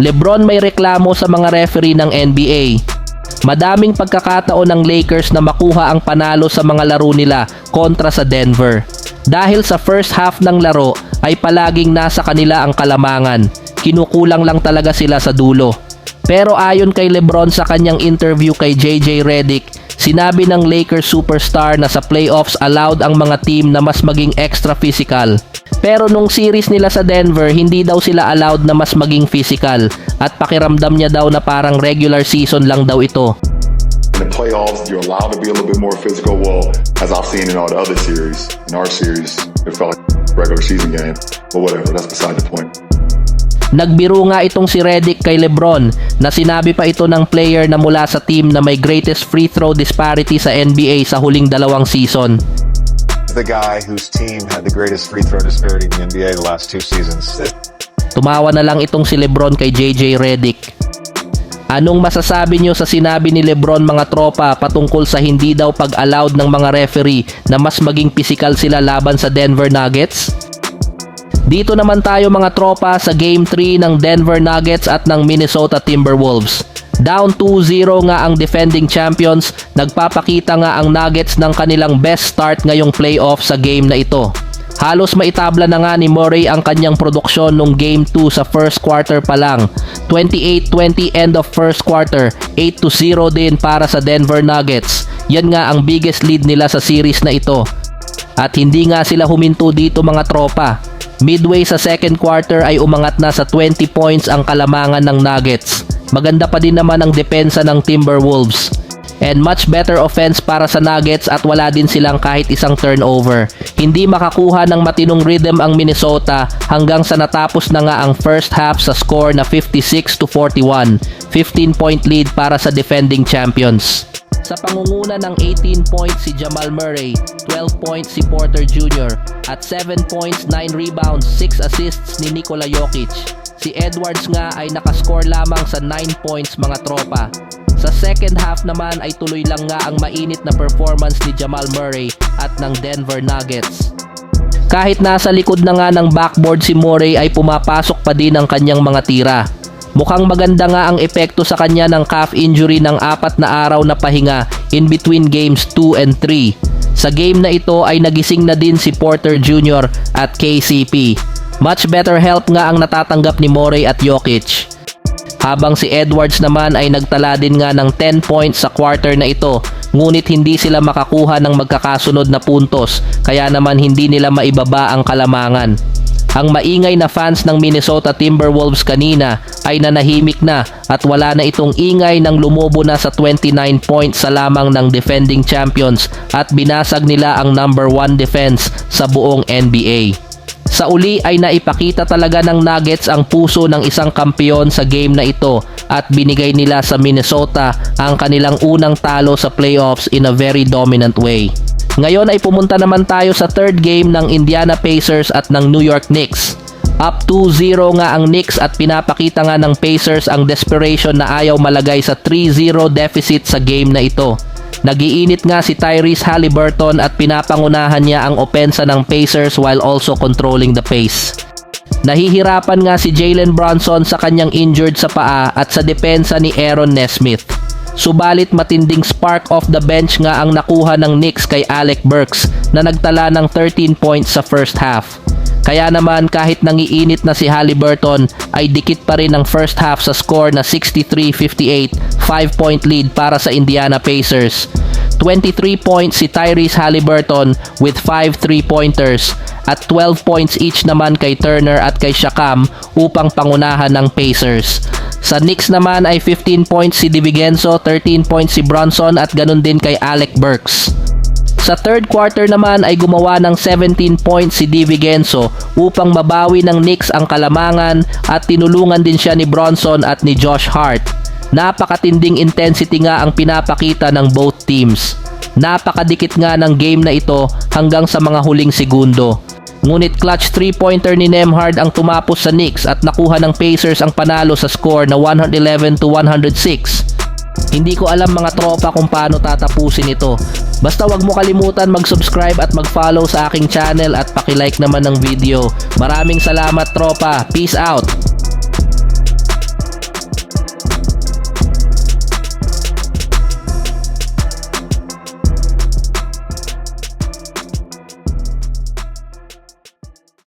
Lebron may reklamo sa mga referee ng NBA. Madaming pagkakataon ng Lakers na makuha ang panalo sa mga laro nila kontra sa Denver. Dahil sa first half ng laro ay palaging nasa kanila ang kalamangan. Kinukulang lang talaga sila sa dulo. Pero ayon kay Lebron sa kanyang interview kay JJ Redick, sinabi ng Lakers superstar na sa playoffs allowed ang mga team na mas maging extra physical. Pero nung series nila sa Denver, hindi daw sila allowed na mas maging physical at pakiramdam niya daw na parang regular season lang daw ito. In the playoffs, you're allowed to be a little bit more physical. Well, as I've seen in all the other series, in our series, it felt like a regular season game. But whatever, that's beside the point. Nagbiro nga itong si Redick kay Lebron na sinabi pa ito ng player na mula sa team na may greatest free throw disparity sa NBA sa huling dalawang season. the guy whose team had the greatest free throw disparity in the NBA the last two seasons. Tumawa na lang itong si Lebron kay JJ Redick. Anong masasabi nyo sa sinabi ni Lebron mga tropa patungkol sa hindi daw pag-allowed ng mga referee na mas maging pisikal sila laban sa Denver Nuggets? Dito naman tayo mga tropa sa Game 3 ng Denver Nuggets at ng Minnesota Timberwolves. Down 2-0 nga ang defending champions, nagpapakita nga ang Nuggets ng kanilang best start ngayong playoff sa game na ito. Halos maitabla na nga ni Murray ang kanyang produksyon nung Game 2 sa first quarter pa lang. 28-20 end of first quarter, 8-0 din para sa Denver Nuggets. Yan nga ang biggest lead nila sa series na ito. At hindi nga sila huminto dito mga tropa. Midway sa second quarter ay umangat na sa 20 points ang kalamangan ng Nuggets. Maganda pa din naman ang depensa ng Timberwolves. And much better offense para sa Nuggets at wala din silang kahit isang turnover. Hindi makakuha ng matinong rhythm ang Minnesota hanggang sa natapos na nga ang first half sa score na 56 to 41. 15 point lead para sa defending champions. Sa pangunguna ng 18 points si Jamal Murray, 12 points si Porter Jr. at 7 points, 9 rebounds, 6 assists ni Nikola Jokic. Si Edwards nga ay nakascore lamang sa 9 points mga tropa. Sa second half naman ay tuloy lang nga ang mainit na performance ni Jamal Murray at ng Denver Nuggets. Kahit nasa likod na nga ng backboard si Murray ay pumapasok pa din ang kanyang mga tira. Mukhang maganda nga ang epekto sa kanya ng calf injury ng apat na araw na pahinga in between games 2 and 3. Sa game na ito ay nagising na din si Porter Jr. at KCP. Much better help nga ang natatanggap ni Morey at Jokic. Habang si Edwards naman ay nagtala din nga ng 10 points sa quarter na ito ngunit hindi sila makakuha ng magkakasunod na puntos kaya naman hindi nila maibaba ang kalamangan. Ang maingay na fans ng Minnesota Timberwolves kanina ay nanahimik na at wala na itong ingay nang lumobo na sa 29 points sa lamang ng defending champions at binasag nila ang number 1 defense sa buong NBA. Sa uli ay naipakita talaga ng Nuggets ang puso ng isang kampiyon sa game na ito at binigay nila sa Minnesota ang kanilang unang talo sa playoffs in a very dominant way. Ngayon ay pumunta naman tayo sa third game ng Indiana Pacers at ng New York Knicks. Up 2-0 nga ang Knicks at pinapakita nga ng Pacers ang desperation na ayaw malagay sa 3-0 deficit sa game na ito. Nagiinit nga si Tyrese Halliburton at pinapangunahan niya ang opensa ng Pacers while also controlling the pace. Nahihirapan nga si Jalen Bronson sa kanyang injured sa paa at sa depensa ni Aaron Nesmith. Subalit matinding spark off the bench nga ang nakuha ng Knicks kay Alec Burks na nagtala ng 13 points sa first half. Kaya naman kahit nangiinit na si Halliburton ay dikit pa rin ang first half sa score na 63-58, 5 point lead para sa Indiana Pacers. 23 points si Tyrese Halliburton with 5 3-pointers at 12 points each naman kay Turner at kay Shakam upang pangunahan ng Pacers. Sa Knicks naman ay 15 points si DiVincenzo, 13 points si Bronson at ganun din kay Alec Burks. Sa third quarter naman ay gumawa ng 17 points si DiVincenzo upang mabawi ng Knicks ang kalamangan at tinulungan din siya ni Bronson at ni Josh Hart. Napakatinding intensity nga ang pinapakita ng both teams. Napakadikit nga ng game na ito hanggang sa mga huling segundo. Ngunit clutch 3-pointer ni Nemhard ang tumapos sa Knicks at nakuha ng Pacers ang panalo sa score na 111 to 106. Hindi ko alam mga tropa kung paano tatapusin ito. Basta wag mo kalimutan mag-subscribe at mag-follow sa aking channel at paki-like naman ng video. Maraming salamat tropa. Peace out.